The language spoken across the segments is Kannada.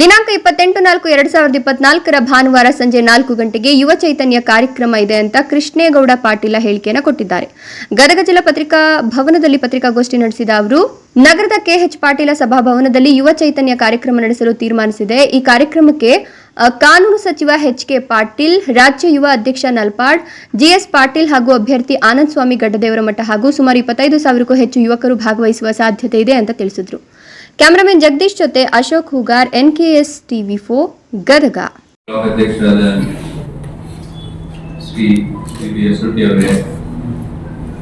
ದಿನಾಂಕ ಇಪ್ಪತ್ತೆಂಟು ನಾಲ್ಕು ಎರಡ್ ಸಾವಿರದ ಇಪ್ಪತ್ನಾಲ್ಕರ ಭಾನುವಾರ ಸಂಜೆ ನಾಲ್ಕು ಗಂಟೆಗೆ ಯುವ ಚೈತನ್ಯ ಕಾರ್ಯಕ್ರಮ ಇದೆ ಅಂತ ಕೃಷ್ಣೇಗೌಡ ಪಾಟೀಲ ಹೇಳಿಕೆಯನ್ನು ಕೊಟ್ಟಿದ್ದಾರೆ. ಗದಗ ಜಿಲ್ಲಾ ಪತ್ರಿಕಾ ಭವನದಲ್ಲಿ ಪತ್ರಿಕಾಗೋಷ್ಠಿ ನಡೆಸಿದ ಅವರು, ನಗರದ ಕೆಎಚ್ ಪಾಟೀಲ ಸಭಾಭವನದಲ್ಲಿ ಯುವ ಚೈತನ್ಯ ಕಾರ್ಯಕ್ರಮ ನಡೆಸಲು ತೀರ್ಮಾನಿಸಿದೆ. ಈ ಕಾರ್ಯಕ್ರಮಕ್ಕೆ ಕಾನೂನು ಸಚಿವ ಎಚ್ ಕೆ ಪಾಟೀಲ್, ರಾಜ್ಯ ಯುವ ಅಧ್ಯಕ್ಷ ನಲ್ಪಾಡ್, ಜಿಎಸ್ ಪಾಟೀಲ್ ಹಾಗೂ ಅಭ್ಯರ್ಥಿ ಆನಂದ್ ಸ್ವಾಮಿ ಗಡ್ಡದೇವರ ಮಠ ಹಾಗೂ ಸುಮಾರು ಇಪ್ಪತ್ತೈದು ಸಾವಿರಕ್ಕೂ ಹೆಚ್ಚು ಯುವಕರು ಭಾಗವಹಿಸುವ ಸಾಧ್ಯತೆ ಇದೆ ಅಂತ ತಿಳಿಸಿದ್ರು. ಕ್ಯಾಮರಾಮನ್ ಜಗದೀಶ್ ಜೊತೆ ಅಶೋಕ್ ಹುಗಾರ್, ಎನ್ಕೆಎಸ್ ಟಿವಿ ಫೋ ಗದಗ. ಅಧ್ಯಕ್ಷರಾದ ಶ್ರೀ ಬಿ ಎಸ್ ಅವರೇ,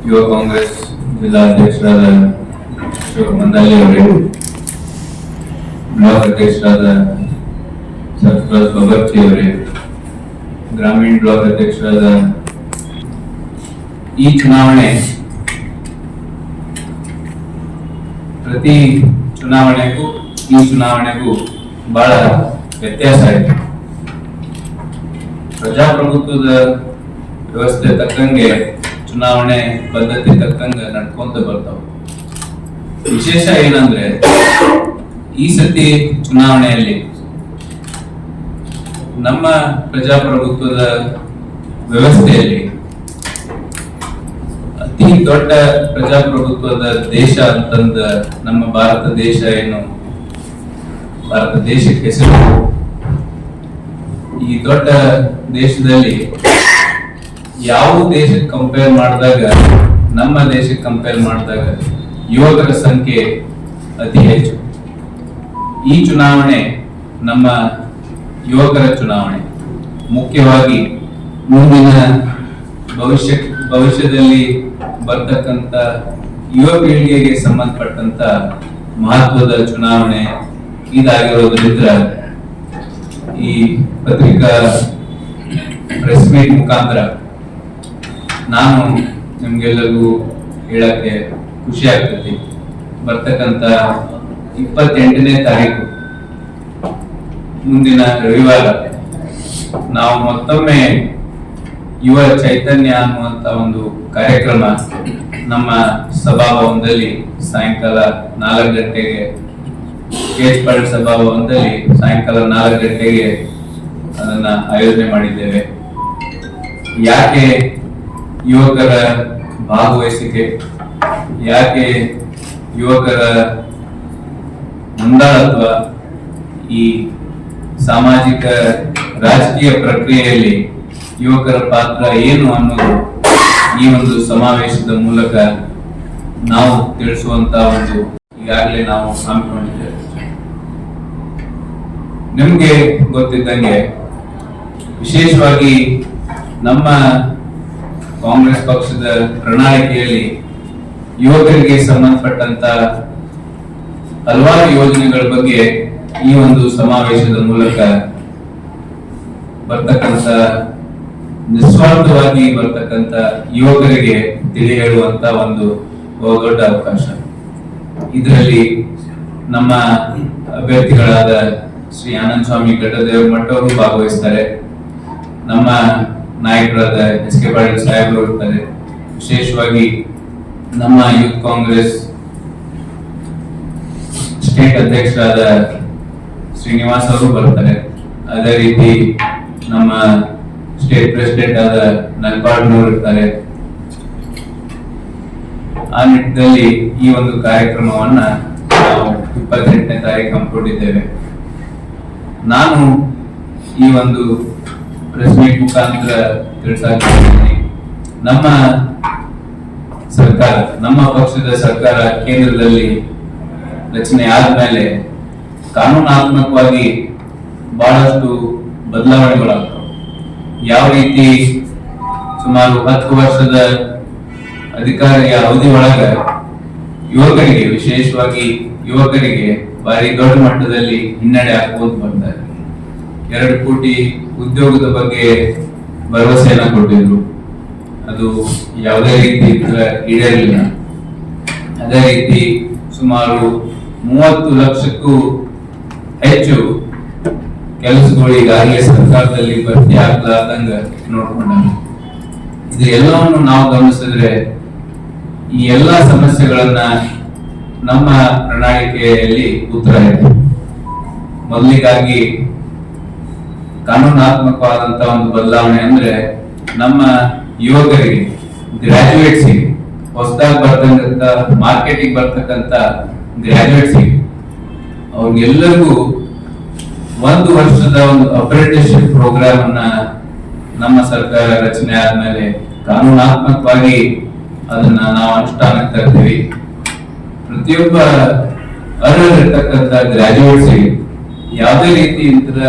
ಯುವ ಕಾಂಗ್ರೆಸ್ ಜಿಲ್ಲಾ ಅಧ್ಯಕ್ಷರಾದ ಅಶೋಕ್ ಮಂದಾಲಿ ಅವರೇ ಬ್ಲಾಕ್ ಅಧ್ಯಕ್ಷರಾದ ಸರ್ಫರಾಜ್ ಬಬರ್ಚಿ ಅವರೇ, ಗ್ರಾಮೀಣ ಬ್ಲಾಕ್ ಅಧ್ಯಕ್ಷರಾದ ಈ ಚುನಾವಣೆ ಪ್ರತಿ ಚುನಾವಣೆಗೂ, ಈ ಚುನಾವಣೆಗೂ ಬಹಳ ವ್ಯತ್ಯಾಸ ಇದೆ. ಪ್ರಜಾಪ್ರಭುತ್ವದ ವ್ಯವಸ್ಥೆ ತಕ್ಕಂಗೆ ಚುನಾವಣೆ ಪದ್ಧತಿ ತಕ್ಕಂಗೆ ನಡ್ಕೊಂತ ಬರ್ತಾವ. ವಿಶೇಷ ಏನಂದ್ರೆ, ಈ ಸತಿ ಚುನಾವಣೆಯಲ್ಲಿ ನಮ್ಮ ಪ್ರಜಾಪ್ರಭುತ್ವದ ವ್ಯವಸ್ಥೆಯಲ್ಲಿ ಅತಿ ದೊಡ್ಡ ಪ್ರಜಾಪ್ರಭುತ್ವದ ದೇಶ ಅಂತಂದ ನಮ್ಮ ಭಾರತ ದೇಶ ಏನು? ಭಾರತ ದೇಶಕ್ಕೆ ಹೆಸರು. ಈ ದೊಡ್ಡ ದೇಶದಲ್ಲಿ ಯಾವ ದೇಶಕ್ಕೆ ಕಂಪೇರ್ ಮಾಡಿದಾಗ, ನಮ್ಮ ದೇಶಕ್ಕೆ ಕಂಪೇರ್ ಮಾಡಿದಾಗ ಯುವಕರ ಸಂಖ್ಯೆ ಅತಿ ಹೆಚ್ಚು. ಈ ಚುನಾವಣೆ ನಮ್ಮ ಯುವಕರ ಚುನಾವಣೆ. ಮುಖ್ಯವಾಗಿ ಮುಂದಿನ ಭವಿಷ್ಯ ಭವಿಷ್ಯದಲ್ಲಿ ಬರ್ತಕ್ಕಂತ ಯುವ ಪೀಳಿಗೆಗೆ ಸಂಬಂಧಪಟ್ಟಂತ ಮಹತ್ವದ ಚುನಾವಣೆ ಇದಾಗಿರೋದ್ರಿಂದ ಈ ಪತ್ರಿಕಾ ಪ್ರೆಸ್ ಮೀಟ್ ಮುಖಾಂತರ ನಾನು ನಿಮ್ಗೆಲ್ಲರಿಗೂ ಹೇಳಕ್ಕೆ ಖುಷಿ ಆಗ್ತೈತಿ ಬರ್ತಕ್ಕಂತ ಇಪ್ಪತ್ತೆಂಟನೇ ತಾರೀಕು ಮುಂದಿನ ರವಿವಾರ. ನಾವು ಮತ್ತೊಮ್ಮೆ ಯುವ ಚೈತನ್ಯ ಅನ್ನುವಂತ ಒಂದು ಕಾರ್ಯಕ್ರಮ ನಮ್ಮ ಸಭಾಭವನದಲ್ಲಿ ಸಾಯಂಕಾಲ ನಾಲ್ಕು ಗಂಟೆಗೆ ಪಾಟೀಲ್ ಸಭಾಭವನದಲ್ಲಿ ಸಾಯಂಕಾಲ ನಾಲ್ಕು ಗಂಟೆಗೆ ಅದನ್ನ ಆಯೋಜನೆ ಮಾಡಿದ್ದೇವೆ. ಯಾಕೆ ಯುವಕರ ಭಾಗವಹಿಸಿಕೆ, ಯಾಕೆ ಯುವಕರ ಮುಂದಾಳತ್ವ ಈ ಸಾಮಾಜಿಕ ರಾಜಕೀಯ ಪ್ರಕ್ರಿಯೆಯಲ್ಲಿ ಯುವಕರ ಪಾತ್ರ ಏನು ಅನ್ನೋದು ಈ ಒಂದು ಸಮಾವೇಶದ ಮೂಲಕ ನಾವು ತಿಳಿಸುವಂತ ಒಂದು ಈಗಾಗಲೇ ನಾವು ಹಮ್ಮಿಕೊಂಡಿದ್ದೇವೆ. ನಿಮ್ಗೆ ಗೊತ್ತಿದ್ದಂಗೆ ವಿಶೇಷವಾಗಿ ನಮ್ಮ ಕಾಂಗ್ರೆಸ್ ಪಕ್ಷದ ಪ್ರಣಾಳಿಕೆಯಲ್ಲಿ ಯುವಕರಿಗೆ ಸಂಬಂಧಪಟ್ಟಂತ ಹಲವಾರು ಯೋಜನೆಗಳ ಬಗ್ಗೆ ಈ ಒಂದು ಸಮಾವೇಶದ ಮೂಲಕ ಬರ್ತಕ್ಕಂತ ನಿಸ್ವಾರ್ಥವಾಗಿ ಬರ್ತಕ್ಕಂತ ಯುವಕರಿಗೆ ತಿಳಿ ಹೇಳುವಂತ ಒಂದು ಬಹುದೊಡ್ಡ ಅವಕಾಶ. ಇದರಲ್ಲಿ ನಮ್ಮ ಅಭ್ಯರ್ಥಿಗಳಾದ ಶ್ರೀ ಆನಂದ್ ಸ್ವಾಮಿ ಘಟ್ಟದೇವ್ ಮಠ ಭಾಗವಹಿಸ್ತಾರೆ. ನಮ್ಮ ನಾಯಕರಾದ ಎಸ್ ಕೆ ಪಾಟೀಲ್ ಸಾಹೇಬರು ಇರ್ತಾರೆ. ವಿಶೇಷವಾಗಿ ನಮ್ಮ ಯೂತ್ ಕಾಂಗ್ರೆಸ್ ಸ್ಟೇಟ್ ಅಧ್ಯಕ್ಷರಾದ ಶ್ರೀನಿವಾಸ್ ಅವರು ಬರ್ತಾರೆ. ಅದೇ ರೀತಿ ನಮ್ಮ ಸ್ಟೇಟ್ ಪ್ರೆಸಿಡೆಂಟ್ ಆದ ನಲ್ಪಾಡ್ನವರು ಇರ್ತಾರೆ. ಆ ನಿಟ್ಟಿನಲ್ಲಿ ಈ ಒಂದು ಕಾರ್ಯಕ್ರಮವನ್ನ ನಾವು ಇಪ್ಪತ್ತೆಂಟನೇ ತಾರೀಕು ಹಮ್ಮಿಕೊಂಡಿದ್ದೇವೆ. ನಾನು ಈ ಒಂದು ಪ್ರೆಸ್ ಮೀಟ್ ಮುಖಾಂತರ ತಿಳಿಸಾಕಿದ್ದೀನಿ ನಮ್ಮ ಸರ್ಕಾರ, ನಮ್ಮ ಪಕ್ಷದ ಸರ್ಕಾರ ಕೇಂದ್ರದಲ್ಲಿ ರಚನೆ ಆದ್ಮೇಲೆ ಕಾನೂನಾತ್ಮಕವಾಗಿ ಬಹಳಷ್ಟು ಬದಲಾವಣೆಗಳಾಗ್ತವೆ. ಯಾವ ರೀತಿ ಸುಮಾರು ಹತ್ತು ವರ್ಷದ ಅಧಿಕಾರಿಯ ಅವಧಿ ಒಳಗ ಯುವಕರಿಗೆ, ವಿಶೇಷವಾಗಿ ಯುವಕರಿಗೆ ಭಾರಿ ದೊಡ್ಡ ಮಟ್ಟದಲ್ಲಿ ಹಿನ್ನಡೆ ಹಾಕುವಂತ ಬಂದಾರೆ ಎರಡು ಕೋಟಿ ಉದ್ಯೋಗದ ಬಗ್ಗೆ ಭರವಸೆಯನ್ನ ಕೊಟ್ಟಿದ್ರು. ಅದು ಯಾವುದೇ ರೀತಿ ಈಡೇರಲಿಲ್ಲ ಅದೇ ರೀತಿ ಸುಮಾರು ಮೂವತ್ತು ಲಕ್ಷಕ್ಕೂ ಹೆಚ್ಚು ಕೆಲಸಗಳು ಈಗಾಗಲೇ ಸರ್ಕಾರದಲ್ಲಿ ಭರ್ತಿ ಆಗ್ಲಾರ್ದಂಗ ನೋಡ್ಕೊಂಡಾಗ ಇದು ಎಲ್ಲವನ್ನು ನಾವು ಗಮನಿಸಿದ್ರೆ, ಈ ಎಲ್ಲಾ ಸಮಸ್ಯೆಗಳನ್ನ ನಮ್ಮ ಪ್ರಣಾಳಿಕೆಯಲ್ಲಿ ಉತ್ತರ ಇದೆ. ಮೊದಲಿಗಾಗಿ ಕಾನೂನಾತ್ಮಕವಾದಂತ ಒಂದು ಬದಲಾವಣೆ ಅಂದ್ರೆ ನಮ್ಮ ಯುವಕರಿಗೆ ಗ್ರಾಜುಯೇಟ್ಸಿಗೆ ಹೊಸದಾಗಿ ಬರ್ತಕ್ಕಂಥ ಮಾರ್ಕೆಟಿಗೆ ಬರ್ತಕ್ಕಂಥ ಗ್ರಾಜುಯೇಟ್ಸಿಗೆ ಅವ್ರಿಗೆಲ್ಲರಿಗೂ ಒಂದು ವರ್ಷದ ಒಂದು ಅಪ್ರೆಂಟಿಸ್ಶಿಪ್ ಪ್ರೋಗ್ರಾಮ್ ಅನ್ನ ನಮ್ಮ ಸರ್ಕಾರ ರಚನೆ ಆದ್ಮೇಲೆ ಕಾನೂನಾತ್ಮಕವಾಗಿ ಅದನ್ನ ನಾವು ಅನುಷ್ಠಾನಕ್ಕೆ ತರ್ತೀವಿ. ಪ್ರತಿಯೊಬ್ಬ ಅರ್ಹರಿರ್ತಕ್ಕಂಥ ಗ್ರಾಜುಯೇಟ್ಸ್ಗೆ ಯಾವುದೇ ರೀತಿ ಇಂತರ